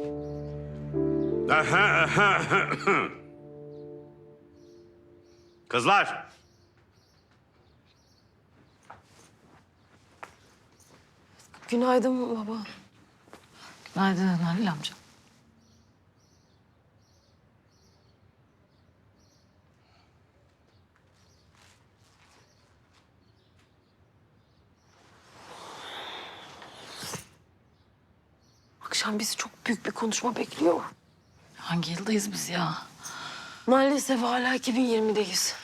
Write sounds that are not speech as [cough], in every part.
[laughs] Kızlar. Günaydın baba. Günaydın Halil amca. Akşam bizi çok büyük bir konuşma bekliyor. Hangi yıldayız biz ya? Maalesef hala 2020'deyiz.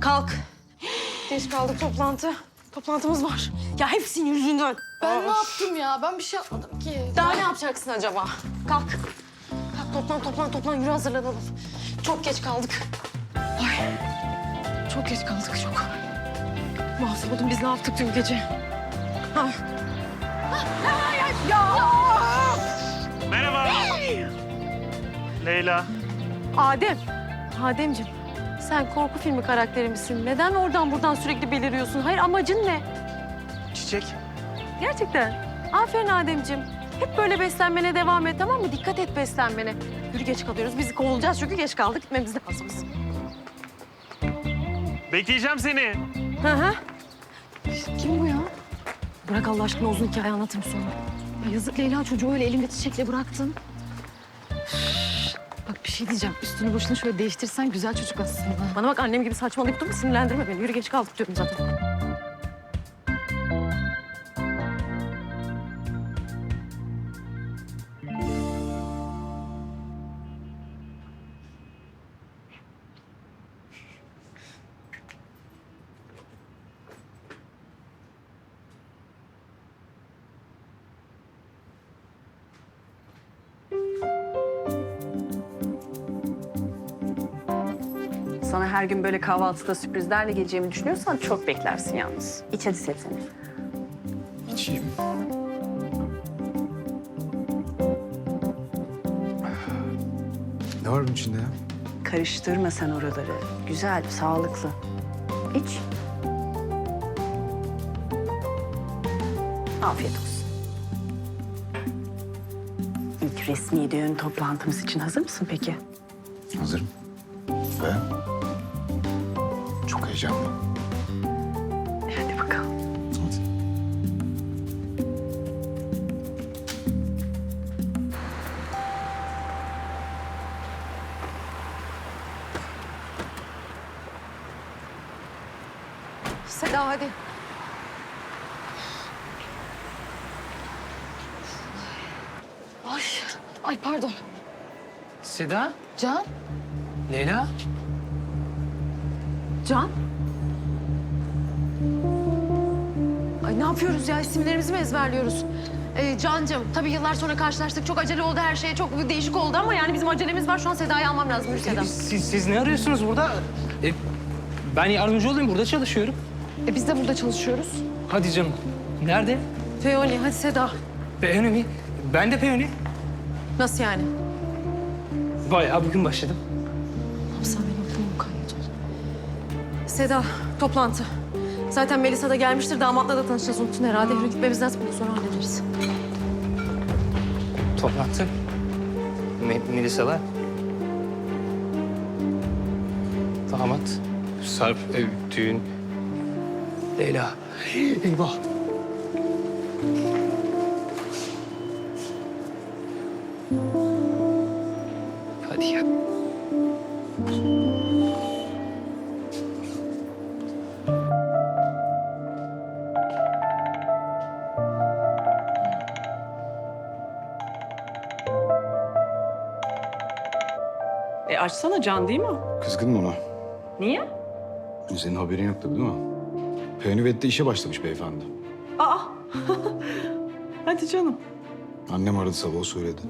Kalk. Geç kaldık toplantı. Toplantımız var. Ya hepsinin yüzünden. Ben ne yaptım ya? Ben bir şey yapmadım ki. Daha ne yapacaksın acaba? Kalk. Kalk toplan toplan toplan yürü hazırlanalım. Çok geç kaldık. Ay. Çok geç kaldık çok. Mahvoldum biz ne yaptık dün gece? Ay. Merhaba. Leyla. Adem. Ademciğim. Sen korku filmi karakteri misin? Neden oradan buradan sürekli beliriyorsun? Hayır amacın ne? Çiçek. Gerçekten. Aferin Ademciğim. Hep böyle beslenmene devam et tamam mı? Dikkat et beslenmene. Yürü geç kalıyoruz. Biz kovulacağız çünkü geç kaldık. Gitmemiz lazım bizim. Bekleyeceğim seni. Hı hı. Kim bu? Bırak Allah aşkına uzun hikaye anlatayım sonra. Ya yazık Leyla çocuğu öyle elinde çiçekle bıraktın. Bak bir şey diyeceğim. Üstünü başını şöyle değiştirsen güzel çocuk aslında. Bana bak annem gibi saçmalayıp durma sinirlendirme beni. Yürü geç kaldık diyorum zaten. Sana her gün böyle kahvaltıda sürprizlerle geleceğimi düşünüyorsan çok beklersin yalnız. İç hadi sebzeni. İçeyim. Ne var bunun içinde ya? Karıştırma sen oraları. Güzel, sağlıklı. İç. Afiyet olsun. İlk resmi düğün toplantımız için hazır mısın peki? Hazırım. Ve çok heyecanlı. Hadi bakalım. Hadi. Seda hadi. Ay, ay pardon. Seda, Can, Leyla. Can. Ay ne yapıyoruz ya? İsimlerimizi mi ezberliyoruz? Ee, Cancım, tabii yıllar sonra karşılaştık. Çok acele oldu her şey. Çok değişik oldu ama yani bizim acelemiz var. Şu an Seda'yı almam lazım. Yürü Seda. Siz, siz ne arıyorsunuz burada? E, ben yardımcı olayım, burada çalışıyorum. E, biz de burada çalışıyoruz. Hadi canım. Nerede? Feoni, hadi Seda. Peyoni mi? Ben de Peyoni. Nasıl yani? Bayağı bugün başladım. Sen benim aklımı. Seda, toplantı. Zaten Melisa da gelmiştir. Damatla da tanışacağız. Unuttun herhalde. Yürü gitmemiz lazım. Bunu sonra hallederiz. Toplantı. Me Melisa'la. Damat. Sarp, ev, düğün. Leyla. Eyvah. Hadi ya. E açsana Can değil mi o? Kızgın mı ona? Niye? Senin haberin yok tabii değil mi? Peynüvet'te işe başlamış beyefendi. Aa. [laughs] Hadi canım. Annem aradı sabah o söyledi.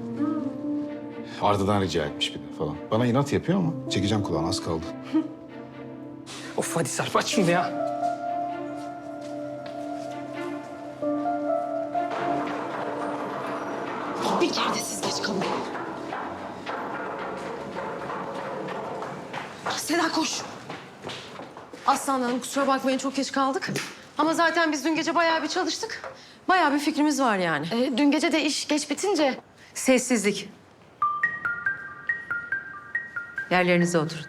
Arda'dan rica etmiş bir de falan. Bana inat yapıyor ama çekeceğim kulağını az kaldı. [laughs] Of hadi Sarp aç şunu ya. Bir kere de siz Seda koş. Aslan Hanım kusura bakmayın çok geç kaldık. Ama zaten biz dün gece bayağı bir çalıştık. Bayağı bir fikrimiz var yani. E, dün gece de iş geç bitince Sessizlik. Yerlerinize oturun.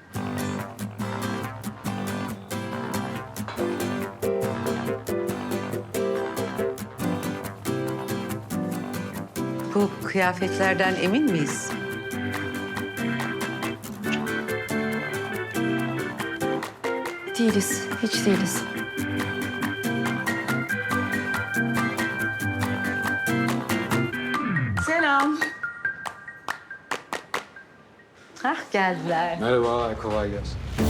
Bu kıyafetlerden emin miyiz? Değiliz, hiç değiliz. Selam. Hah geldiler. Merhaba, kolay gelsin.